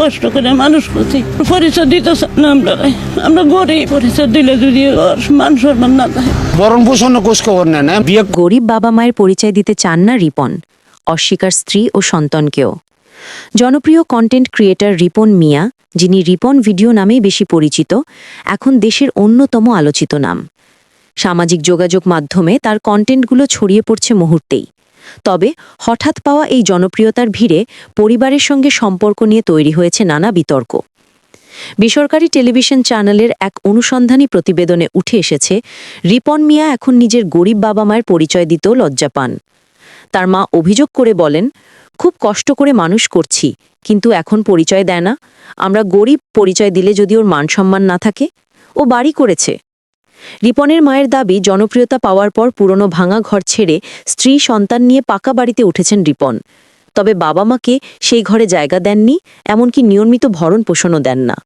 কষ্ট করে মানুষ করছি। পরিচয় দিতে না আমরা। আমরা গরিব। পরিচয় দিলে যদি মান সম্মান না থাকে। বরণ পোষণ খোঁজ খবর নেন হ্যাঁ? বিয়ে গরিব বাবা মায়ের পরিচয় দিতে চান না রিপন অস্বীকার স্ত্রী ও সন্তানকেও। জনপ্রিয় কন্টেন্ট ক্রিয়েটর রিপন মিয়া যিনি রিপন ভিডিও নামেই বেশি পরিচিত এখন দেশের অন্যতম আলোচিত নাম। সামাজিক যোগাযোগ মাধ্যমে তার কন্টেন্টগুলো ছড়িয়ে পড়ছে মুহূর্তেই। তবে হঠাৎ পাওয়া এই জনপ্রিয়তার ভিড়ে পরিবারের সঙ্গে সম্পর্ক নিয়ে তৈরি হয়েছে নানা বিতর্ক। বেসরকারি টেলিভিশন চ্যানেলের এক অনুসন্ধানী প্রতিবেদনে উঠে এসেছে, রিপন মিয়া এখন নিজের গরিব বাবা মায়ের পরিচয় দিতেও লজ্জা পান। তার মা অভিযোগ করে বলেন, খুব কষ্ট করে মানুষ করছি, কিন্তু এখন পরিচয় দেয় না। আমরা গরিব পরিচয় দিলে যদি ওর মান সম্মান না থাকে, ও বাড়ি করেছে। রিপনের মায়ের দাবি, জনপ্রিয়তা পাওয়ার পর পুরনো ভাঙা ঘর ছেড়ে স্ত্রী সন্তান নিয়ে পাকা বাড়িতে উঠেছেন রিপন। তবে বাবা মাকে সেই ঘরে জায়গা দেননি, এমনকি নিয়মিত ভরণ পোষণও দেন না।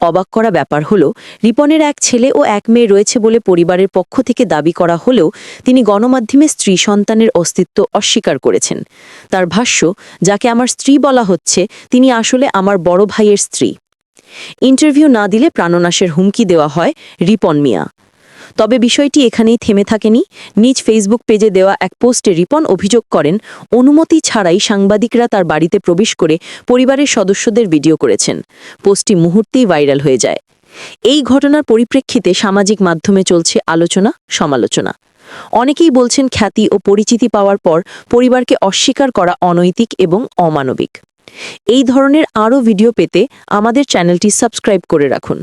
অবাক করা ব্যাপার হলো, রিপনের এক ছেলে ও এক মেয়ে রয়েছে বলে পরিবারের পক্ষ থেকে দাবি করা হলেও তিনি গণমাধ্যমে স্ত্রী সন্তানের অস্তিত্ব অস্বীকার করেছেন। তার ভাষ্য, যাকে আমার স্ত্রী বলা হচ্ছে, তিনি আসলে আমার বড় ভাইয়ের স্ত্রী। ইন্টারভিউ না দিলে প্রাণনাশের হুমকি দেওয়া হয় রিপন মিয়া। তবে বিষয়টি এখানেই থেমে থাকেনি। নিজ ফেসবুক পেজে দেওয়া এক পোস্টে রিপন অভিযোগ করেন, অনুমতি ছাড়াই সাংবাদিকরা তার বাড়িতে প্রবেশ করে পরিবারের সদস্যদের ভিডিও করেছেন। পোস্টটি মুহূর্তেই ভাইরাল হয়ে যায়। এই ঘটনার পরিপ্রেক্ষিতে সামাজিক মাধ্যমে চলছে আলোচনা, সমালোচনা। অনেকেই বলছেন খ্যাতি ও পরিচিতি পাওয়ার পর পরিবারকে অস্বীকার করা অনৈতিক এবং অমানবিক। এই ধরনের আরও ভিডিও পেতে আমাদের চ্যানেলটি সাবস্ক্রাইব করে রাখুন।